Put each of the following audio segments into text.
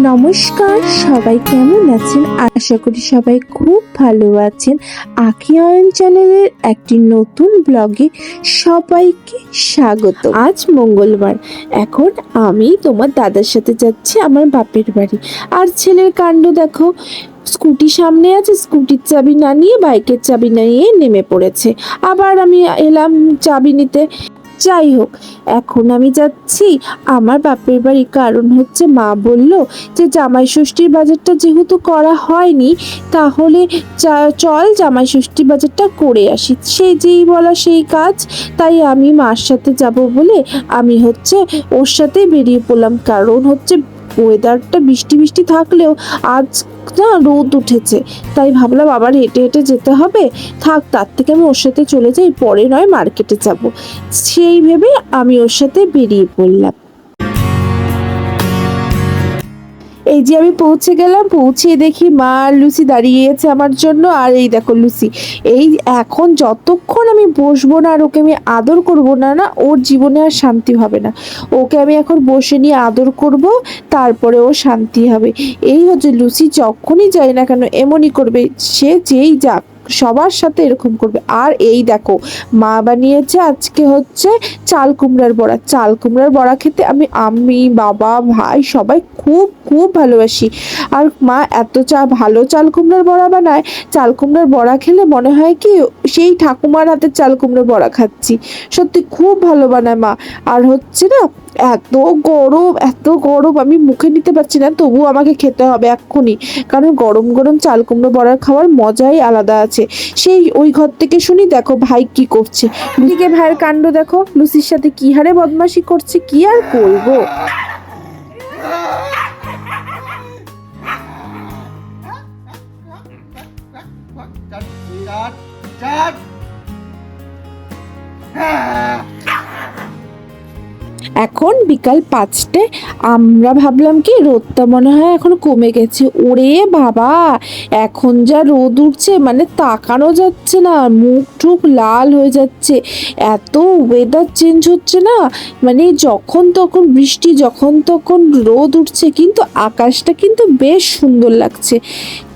নমস্কার, সবাই কেমন আছেন? আশা করি সবাই খুব ভালো আছেন। আখি অয়ন চ্যানেলের একটি নতুন ব্লগে সবাইকে স্বাগত। আজ মঙ্গলবার। এখন আমি তোমার দাদার সাথে যাচ্ছি আমার বাপের বাড়ি। আর ছেলের কাণ্ড দেখো। স্কুটি সামনে আছে, স্কুটির চাবি না নিয়ে, বাইকের চাবি না নিয়ে নেমে পড়েছে। আবার আমি এলাম চাবি নিতে। যাই হোক, এখন আমি যাচ্ছি। আমার বাপের বাড়ি কারণ হচ্ছে মা বলল যে, জামাই ষষ্ঠীর বাজারটা যেহেতু করা হয়নি, তাহলে চল জামাই ষষ্ঠী বাজারটা করে আসি। সেই যেই বলা সেই কাজ, তাই আমি মার সাথে যাব বলে আমি হচ্ছে ওর সাথে বেরিয়ে পড়লাম। কারণ হচ্ছে ওয়েদারটা বৃষ্টি বৃষ্টি থাকলেও আজ না, রোদ উঠেছে। তাই ভাবলাম আবার হেঁটে হেঁটে যেতে হবে। থাক, তার থেকে আমি ওর সাথে চলে যাই, পরে নয় মার্কেটে যাব। সেই ভেবে আমি ওর সাথে বেরিয়ে পড়লাম। এই যে আমি পৌঁছে গেলাম পৌঁছে দেখি মা আর লুসি দাঁড়িয়েছে আমার জন্য। আর এই দেখো লুসি, এই এখন যতক্ষণ আমি বসবো না আর ওকে আমি আদর করব না না, ওর জীবনে আর শান্তি হবে না। ওকে আমি এখন বসে নিয়ে আদর করব, তারপরে ও শান্তি হবে। এই হচ্ছে লুসি, যখনই যায় না কেন এমনই করবে, সে যেই যাক সবার সাথে এরকম করবে। আর এই দেখো, মা বানিয়েছে আজকে হচ্ছে চাল কুমড়ার বড়া। চাল কুমড়ার বড়া খেতে আমি আমি, বাবা, ভাই সবাই খুব খুব ভালোবাসি। আর মা এত চা, ভালো চাল কুমড়ার বড়া বানায়। চাল কুমড়ার বড়া খেলে মনে হয় কি, সেই ঠাকুমার হাতে চাল কুমড়ার বড়া খাচ্ছি। সত্যি খুব ভালো বানায় মা। আর হচ্ছে না এত গরম এত গরম, আমি মুখে নিতে পারছি না তবুও আমাকে খেতে হবে এক্ষুনি। কারণ গরম গরম চাল কুমড়ো বড়ার খাওয়ার মজাই আলাদা আছে। সেই ওই ঘর থেকে শুনি দেখো ভাই কি করছে। দিকে ভাইয়ের কাণ্ড দেখো, লুসির সাথে কি হারে বদমাশি করছে, কি আর করব? হ্যাঁ। এখন বিকাল পাঁচটে, আমরা ভাবলাম কি রোদটা মনে হয় এখন কমে গেছে। ওরে বাবা, এখন যা রোদ উঠছে মানে তাকানো যাচ্ছে না, মুখ টুক লাল হয়ে যাচ্ছে। এত ওয়েদার চেঞ্জ হচ্ছে না মানে যখন তখন বৃষ্টি, যখন তখন রোদ উঠছে, কিন্তু আকাশটা কিন্তু বেশ সুন্দর লাগছে।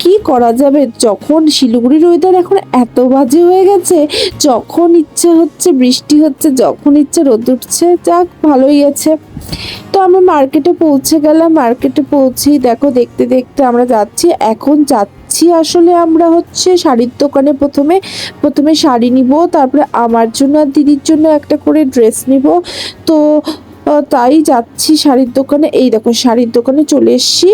কি করা যাবে? যখন শিলিগুড়ির ওয়েদার এখন এত বাজে হয়ে গেছে, যখন ইচ্ছে হচ্ছে বৃষ্টি হচ্ছে, যখন ইচ্ছে রোদ উঠছে, যাক, ভালোই আছে। তো আমরা মার্কেটে পৌঁছে গেলাম। মার্কেটে পৌঁছেই দেখো, দেখতে দেখতে আমরা যাচ্ছি। এখন যাচ্ছি আসলে আমরা হচ্ছে শাড়ির দোকানে প্রথমে। প্রথমে শাড়ি নিব, তারপরে আমার জন্য আর দিদির জন্য একটা করে ড্রেস নিব। তো তাই যাচ্ছি শাড়ির দোকানে। এই দেখো, শাড়ির দোকানে চলে এসেছি।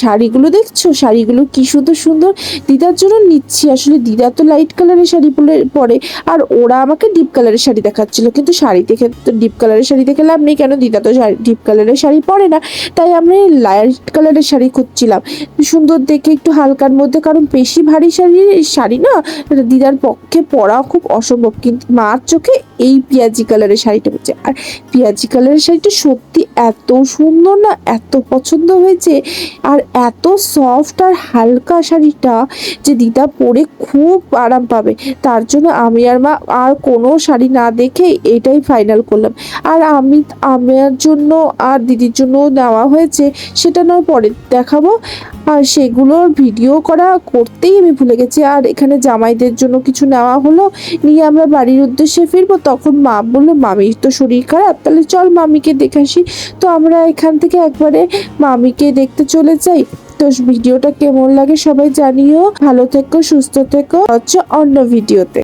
শাড়িগুলো দেখছ? শাড়িগুলো কি সুন্দর সুন্দর। দিদার জন্য নিচ্ছি। আসলে দিদা তো লাইট কালারের শাড়ি পরে পরে। আর ওরা আমাকে ডিপ কালারের শাড়ি দেখাচ্ছিল। কিন্তু শাড়ি দেখে তো ডিপ কালারের শাড়ি দেখে লাভ নেই। কেন? দিদা তো ডিপ কালারের শাড়ি পরে না। তাই আমরা লাইট কালারের শাড়ি খুঁজছিলাম। সুন্দর দেখে একটু হালকার মধ্যে, কারণ বেশি ভারী শাড়ি শাড়ি না দিদার পক্ষে পরা খুব অসম্ভব। কিন্তু মার চোখে এই পেঁয়াজি কালারের শাড়িটা হচ্ছে আর পেঁয়াজি কালারের শাড়িটা সত্যি এত সুন্দর না, এত পছন্দ হয়েছে। আর এত সফট আর হালকা শাড়িটা যে দিদা পরে খুব আরাম পাবে। তার জন্য আমি আর মা, আর কোনো শাড়ি না দেখে এটাই ফাইনাল করলাম। আর আমি, আমার জন্য আর দিদির জন্য নেওয়া হয়েছে, সেটা নয়, পরে দেখাবো। আর সেগুলোর ভিডিও করা করতেই আমি ভুলে গেছি। আর এখানে জামাইদের জন্য কিছু নেওয়া হলো, নিয়ে আমরা বাড়ির উদ্দেশ্যে ফিরবো। তখন মা বলল, মামির তো শরীর খারাপ, তাহলে চল মামিকে দেখে আসি। তো আমরা এখান থেকে একবারে মামিকে দেখতে চলে যাই। তো ভিডিওটা কেমন লাগে সবাই জানিও। ভালো থেকো, সুস্থ থেকো। হচ্ছে অন্য ভিডিওতে।